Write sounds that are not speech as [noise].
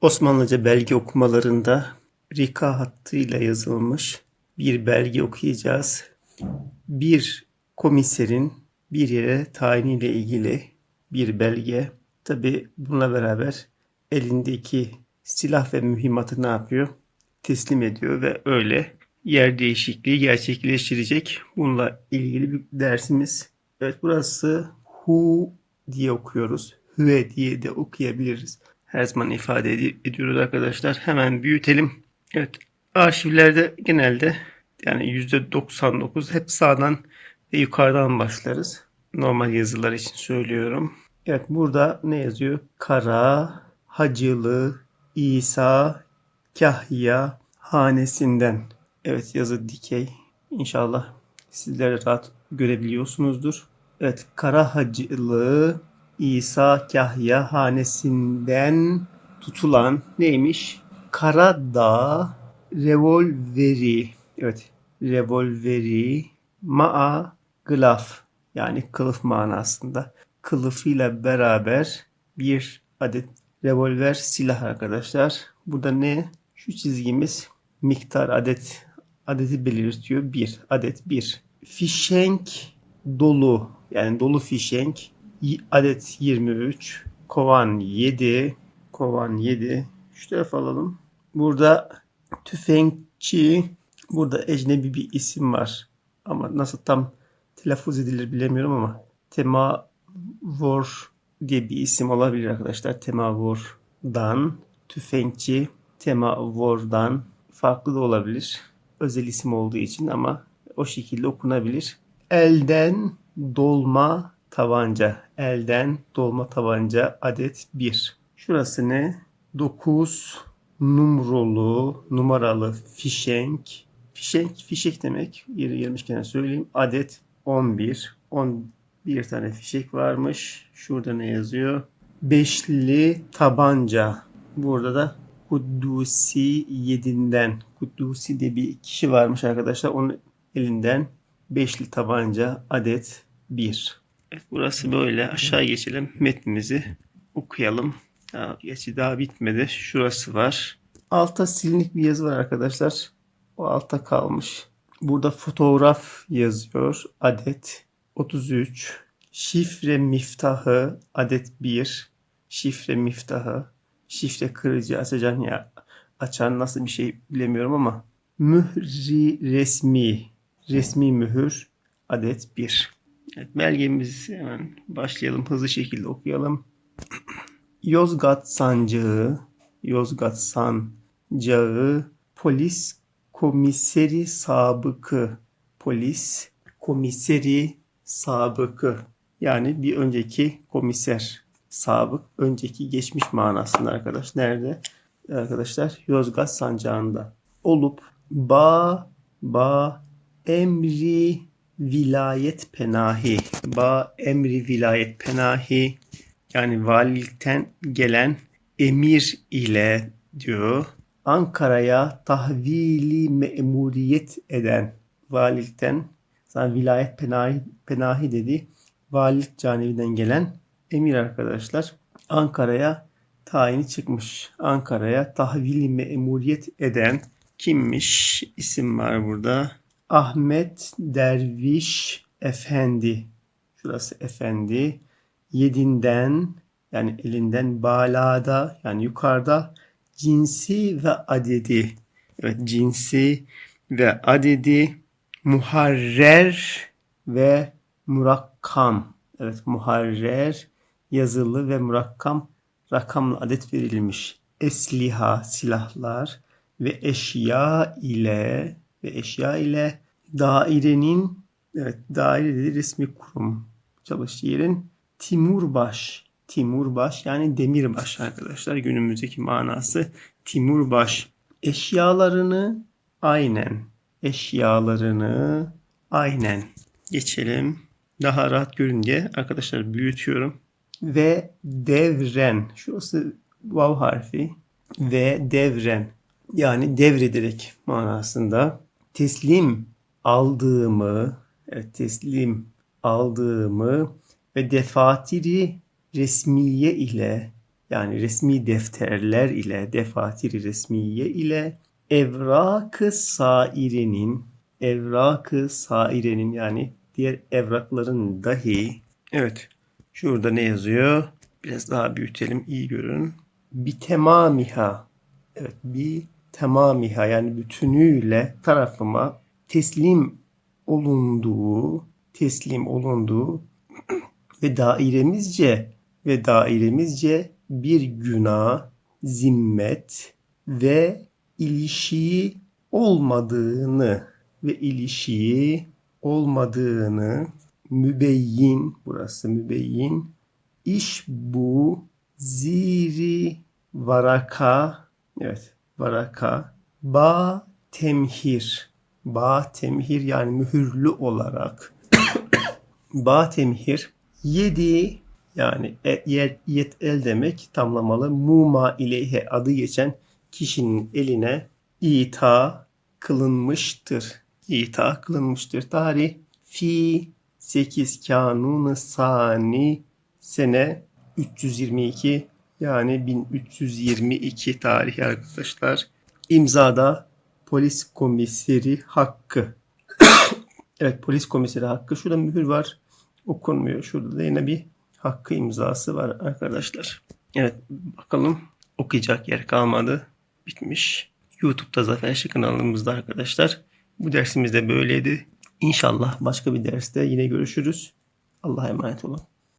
Osmanlıca belge okumalarında rika hattıyla yazılmış bir belge okuyacağız. Bir komiserin bir yere tayiniyle ilgili bir belge. Tabi bununla beraber elindeki silah ve mühimmatı ne yapıyor? Teslim ediyor ve öyle yer değişikliği gerçekleştirecek. Bununla ilgili bir dersimiz. Evet burası hu diye okuyoruz. Hüve diye de okuyabiliriz. Her zaman ifade ed- ediyoruz arkadaşlar. Hemen büyütelim. Evet arşivlerde genelde yani %99 hep sağdan ve yukarıdan başlarız. Normal yazılar için söylüyorum. Evet burada ne yazıyor? Kara, Hacılı, İsa, Kahya hanesinden. Evet yazı dikey. İnşallah sizler rahat görebiliyorsunuzdur. Evet Kara Hacılı, İsa Kahya hanesinden tutulan neymiş? Karadağ revolveri. Evet revolveri ma'a glaf yani kılıf manasında. Kılıfıyla beraber bir adet revolver silah arkadaşlar. Burada ne? Şu çizgimiz miktar adet adeti belirtiyor. Bir adet bir. Fişenk dolu yani dolu fişenk adet 23. Kovan 7. Kovan 7. Şu tarafa alalım. Burada tüfekçi burada ecnebi bir isim var. Ama nasıl tam telaffuz edilir bilemiyorum ama Temavor diye bir isim olabilir arkadaşlar. Temavor'dan tüfekçi Temavor'dan farklı da olabilir. Özel isim olduğu için ama o şekilde okunabilir. Elden dolma tabanca. Elden dolma tabanca adet 1. Şurası ne? 9 numaralı numaralı fişenk. Fişenk fişek demek. Yeri gelmişken söyleyeyim. Adet 11. 11 tane fişek varmış. Şurada ne yazıyor? Beşli tabanca. Burada da Kuddusi yedinden. Kuddusi diye bir kişi varmış arkadaşlar. Onun elinden beşli tabanca adet 1. Evet, burası böyle. Aşağı geçelim. Metnimizi okuyalım. Ya, gerçi daha bitmedi. Şurası var. Altta silinlik bir yazı var arkadaşlar. O altta kalmış. Burada fotoğraf yazıyor. Adet 33. Şifre miftahı adet 1. Şifre miftahı. Şifre kırıcı açacağım ya. Açan nasıl bir şey bilemiyorum ama. Mühri resmi. Resmi mühür adet 1. Evet, belgemizi hemen başlayalım. Hızlı şekilde okuyalım. [clears throat] Yozgat Sancağı, Yozgat Sancağı Polis Komiseri Sabıkı, Polis Komiseri Sabıkı. Yani bir önceki komiser. Sabık, önceki geçmiş manasında arkadaş. Nerede? Arkadaşlar Yozgat Sancağı'nda. Olup ba ba emri vilayet penahi. Ba emri vilayet penahi yani valilikten gelen emir ile diyor Ankara'ya tahvili memuriyet eden valilikten sana vilayet penahi, penahi dedi. Valilik canibinden gelen emir arkadaşlar Ankara'ya tayini çıkmış. Ankara'ya tahvili memuriyet eden kimmiş? İsim var burada. Ahmet Derviş Efendi. Şurası Efendi yedinden yani elinden balada yani yukarıda cinsi ve adedi. Evet cinsi ve adedi muharrer ve murakkam. Evet muharrer yazılı ve murakkam rakamlı adet verilmiş. Esliha silahlar ve eşya ile ve eşya ile dairenin evet daire dedi resmi kurum çalıştığı yerin Timurbaş. Timurbaş yani demirbaş arkadaşlar. Günümüzdeki manası Timurbaş. Eşyalarını aynen. Eşyalarını aynen. Geçelim. Daha rahat görün diye arkadaşlar büyütüyorum. Ve devren. Şurası vav harfi. Ve devren. Yani devrederek manasında. Teslim aldığımı, teslim aldığımı ve defatiri resmiye ile yani resmi defterler ile defatiri resmiye ile evrakı sairenin evrakı sairenin yani diğer evrakların dahi evet şurada ne yazıyor? Biraz daha büyütelim iyi görün. Bitemamiha evet bir tamamiha yani bütünüyle tarafıma teslim olunduğu teslim olunduğu [clears throat] ve dairemizce ve dairemizce bir günah, zimmet ve ilişiği olmadığını ve ilişiği olmadığını mübeyyin burası mübeyyin iş bu ziri varaka evet varaka ba temhir. Ba temhir yani mühürlü olarak. [coughs] Ba temhir. Yedi yani e, yet, yet el demek tamlamalı. Muma ileyhe adı geçen kişinin eline ita kılınmıştır. İta kılınmıştır. Tarih fi 8 kanunu sani sene 322 yani 1322 tarihi arkadaşlar. İmzada polis komiseri Hakkı. [coughs] evet polis komiseri Hakkı. Şurada mühür var. Okunmuyor. Şurada da yine bir Hakkı imzası var arkadaşlar. Evet bakalım okuyacak yer kalmadı. Bitmiş. YouTube'da Zafer Şık kanalımızda arkadaşlar. Bu dersimiz de böyleydi. İnşallah başka bir derste yine görüşürüz. Allah'a emanet olun.